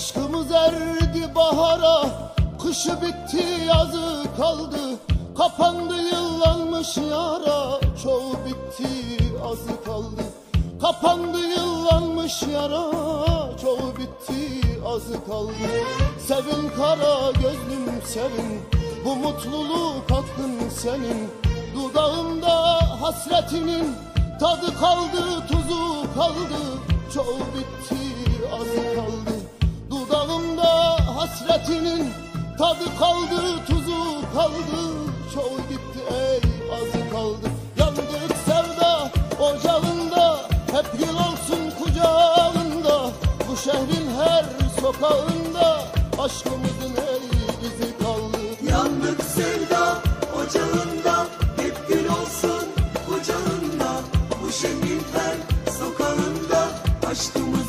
Aşkımız erdi bahara Kışı bitti yazı kaldı. Kapandı yıllanmış yara Çoğu bitti azı kaldı. Kapandı yıllanmış yara Çoğu bitti azı kaldı. Sevin kara gözlüm sevin Bu mutluluk hakkın senin. Dudağımda hasretinin Tadı kaldı tuzu kaldı Çoğu bitti azı hasretinin Tadı kaldı tuzu kaldı. Çoğu gitti ey azı kaldı. Yandık sevda ocağında Hep gül olsun kucağında. Bu şehrin her sokağında Aşkımızın ey izi kaldı. Yandık sevda ocağında Hep gül olsun kucağında. Bu şehrin her sokağında Aşkı